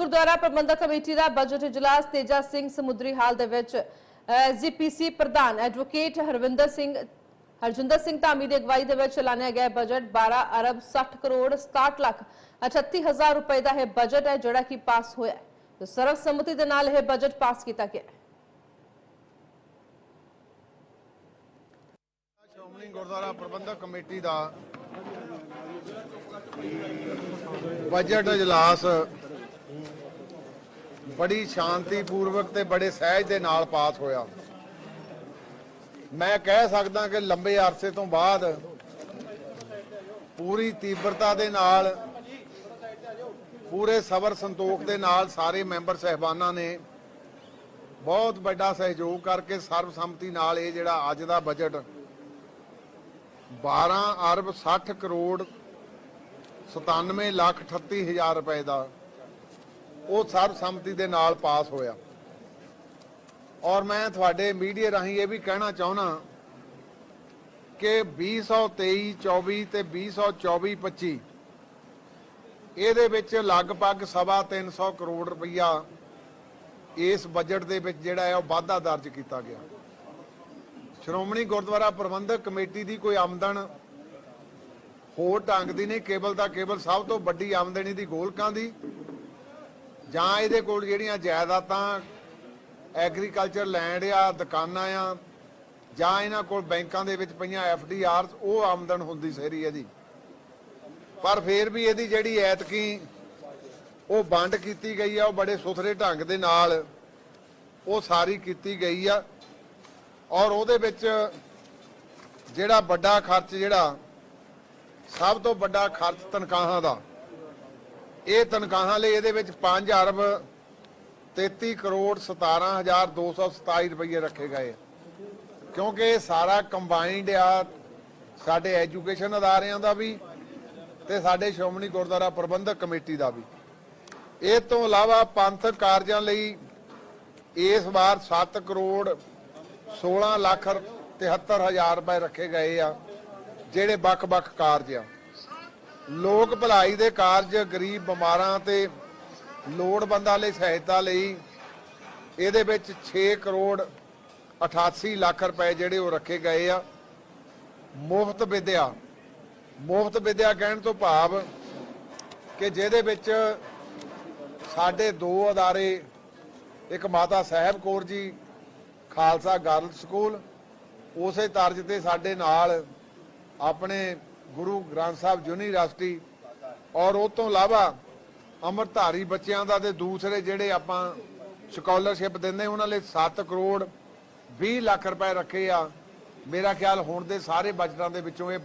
Gurdwara Prabandhak committee ਦਾ budget ਇਜਲਾਸ, Teja Singh Samundri hall ਦੇ ਵਿੱਚ ਐਸਜੀਪੀਸੀ ਪ੍ਰਧਾਨ ਐਡਵੋਕੇਟ ਹਰਵਿੰਦਰ ਸਿੰਘ, ਹਰਜਿੰਦਰ ਸਿੰਘ ਧਾਮੀ ਦੀ ਅਗਵਾਈ ਦੇ ਵਿੱਚ ਐਲਾਨਿਆ ਗਿਆ ਬਜਟ 12 ਅਰਬ 60 ਕਰੋੜ 67 ਲੱਖ 38 ਰੁਪਏ ਦਾ ਇਹ ਬਜਟ ਹੈ ਜਿਹੜਾ ਕਿ ਪਾਸ ਹੋਇਆ ਹੈ। ਤੇ ਸਰਵਸੰਮਤੀ ਦੇ ਨਾਲ ਇਹ ਬਜਟ ਪਾਸ ਕੀਤਾ ਗਿਆ ਹੈ। ਸ਼੍ਰੋਮਣੀ ਗੁਰਦੁਆਰਾ ਪ੍ਰਬੰਧਕ ਕਮੇਟੀ ਦਾ ਬਜਟ ਇਜਲਾਸ ਬੜੀ ਸ਼ਾਂਤੀਪੂਰਵਕ ਤੇ ਬੜੇ ਸਹਿਜ ਦੇ ਨਾਲ ਪਾਸ ਹੋਇਆ। ਮੈਂ ਕਹਿ ਸਕਦਾ ਕਿ ਲੰਬੇ ਅਰਸੇ ਤੋਂ ਬਾਅਦ ਪੂਰੀ ਤੀਬਰਤਾ ਦੇ ਨਾਲ, ਪੂਰੇ ਸਬਰ ਸੰਤੋਖ ਦੇ ਨਾਲ ਸਾਰੇ ਮੈਂਬਰ ਸਹਿਬਾਨਾਂ ਨੇ ਬਹੁਤ ਵੱਡਾ ਸਹਿਯੋਗ ਕਰਕੇ ਸਰਬਸੰਮਤੀ ਨਾਲ ਇਹ ਜਿਹੜਾ ਅੱਜ ਦਾ ਬਜਟ 12 ਅਰਬ 60 ਕਰੋੜ 97 ਲੱਖ 38 ਹਜ਼ਾਰ ਰੁਪਏ ਦਾ ਉਹ ਸਰਬਸੰਮਤੀ ਦੇ ਨਾਲ ਪਾਸ ਹੋਇਆ। ਔਰ ਮੈਂ ਤੁਹਾਡੇ ਮੀਡੀਆ ਰਾਹੀਂ ਇਹ ਵੀ ਕਹਿਣਾ ਚਾਹੁੰਦਾ ਕਿ 2023 24 ਤੇ 2024 25 ਇਹਦੇ ਵਿੱਚ ਲਗਭਗ ਸਵਾ 300 ਕਰੋੜ ਰੁਪਈਆ ਇਸ ਬਜਟ ਦੇ ਵਿੱਚ ਜਿਹੜਾ ਹੈ ਉਹ ਵਾਧਾ ਦਰਜ ਕੀਤਾ ਗਿਆ। ਸ਼੍ਰੋਮਣੀ ਗੁਰਦੁਆਰਾ ਪ੍ਰਬੰਧਕ ਕਮੇਟੀ ਦੀ ਕੋਈ ਆਮਦਨ ਹੋਰ ਢੰਗ ਦੀ ਨਹੀਂ, ਕੇਵਲ ਦਾ ਕੇਵਲ ਸਭ ਤੋਂ ਵੱਡੀ ਆਮਦਨੀ ਦੀ ਗੋਲਕਾਂ ਦੀ। ਜਾਂ ਇਹਦੇ ਕੋਲ ਜਿਹੜੀਆਂ ਜਾਇਦਾਦਾਂ ਐਗਰੀਕਲਚਰ ਲੈਂਡ ਆ, ਦੁਕਾਨਾਂ ਆ, ਜਾਂ ਇਹਨਾਂ ਕੋਲ ਬੈਂਕਾਂ ਦੇ ਵਿੱਚ ਪਈਆਂ ਐਫ ਡੀ ਆਰਸ ਉਹ ਆਮਦਨ ਹੁੰਦੀ ਸਹਿਰੀ ਇਹਦੀ ਪਰ ਫਿਰ ਵੀ ਇਹਦੀ ਜਿਹੜੀ ਐਤਕੀ ਉਹ ਵੰਡ ਕੀਤੀ ਗਈ ਆ, ਉਹ ਬੜੇ ਸੁਥਰੇ ਢੰਗ ਦੇ ਨਾਲ ਉਹ ਸਾਰੀ ਕੀਤੀ ਗਈ ਆ। ਔਰ ਉਹਦੇ ਵਿੱਚ ਜਿਹੜਾ ਵੱਡਾ ਖਰਚ ਜਿਹੜਾ, ਸਭ ਤੋਂ ਵੱਡਾ ਖਰਚ ਤਨਖਾਹਾਂ ਦਾ ਇਹ ਤਨਖਾਹਾਂ ਲਈ ਇਹਦੇ ਵਿੱਚ 5 ਅਰਬ 33 ਕਰੋੜ 17227 ਰੁਪਏ ਰੱਖੇ ਗਏ ਕਿਉਂਕਿ ਇਹ ਸਾਰਾ ਕੰਬਾਈਨਡ ਆ, ਸਾਡੇ ਐਜੂਕੇਸ਼ਨ ਅਦਾਰਿਆਂ ਦਾ ਵੀ ਤੇ ਸਾਡੇ ਸ਼੍ਰੋਮਣੀ ਗੁਰਦੁਆਰਾ ਪ੍ਰਬੰਧਕ ਕਮੇਟੀ ਦਾ ਵੀ। ਇਹ ਤੋਂ ਇਲਾਵਾ ਪੰਥਕ ਕਾਰਜਾਂ ਲਈ ਇਸ ਵਾਰ 7 ਕਰੋੜ 16 ਲੱਖ 73 ਹਜ਼ਾਰ ਰੁਪਏ ਰੱਖੇ ਗਏ ਆ, ਜਿਹੜੇ ਵੱਖ-ਵੱਖ ਕਾਰਜ ਆ। ਲੋਕ ਭਲਾਈ ਦੇ ਕਾਰਜ ਗਰੀਬ ਬਿਮਾਰਾਂ ਤੇ ਲੋੜਵੰਦਾਂ ਲਈ ਸਹਾਇਤਾ ਲਈ ਇਹਦੇ ਵਿੱਚ 6 ਕਰੋੜ 88 ਲੱਖ ਰੁਪਏ ਜਿਹੜੇ ਉਹ ਰੱਖੇ ਗਏ ਆ। ਮੁਫਤ ਵਿਦਿਆ ਮੁਫਤ ਵਿਦਿਆ ਕਹਿਣ ਤੋਂ ਭਾਵ ਕਿ ਜਿਹਦੇ ਵਿੱਚ ਸਾਡੇ ਦੋ ਅਦਾਰੇ, ਇੱਕ ਮਾਤਾ ਸਾਹਿਬ ਕੌਰ ਜੀ, ਖਾਲਸਾ ਗਰਲਸ ਸਕੂਲ, ਉਸੇ ਤਰਜ਼ ਤੇ ਸਾਡੇ ਨਾਲ ਆਪਣੇ ਗੁਰੂ ਗ੍ਰੰਥ ਸਾਹਿਬ ਯੂਨੀਵਰਸਿਟੀ ਔਰ ਉਹ ਤੋਂ ਇਲਾਵਾ ਅੰਮ੍ਰਿਤਧਾਰੀ ਬੱਚਿਆਂ ਦਾ ਤੇ ਦੂਸਰੇ ਜਿਹੜੇ ਆਪਾਂ ਸਕਾਲਰਸ਼ਿਪ ਦਿੰਦੇ ਉਹਨਾਂ ਲਈ 7 ਕਰੋੜ 20 ਲੱਖ ਰੁਪਏ ਰੱਖੇ ਆ। ਮੇਰਾ ਖਿਆਲ ਹੁਣ ਦੇ ਸਾਰੇ ਬਜਟਾਂ ਦੇ ਵਿੱਚੋਂ ਇਹ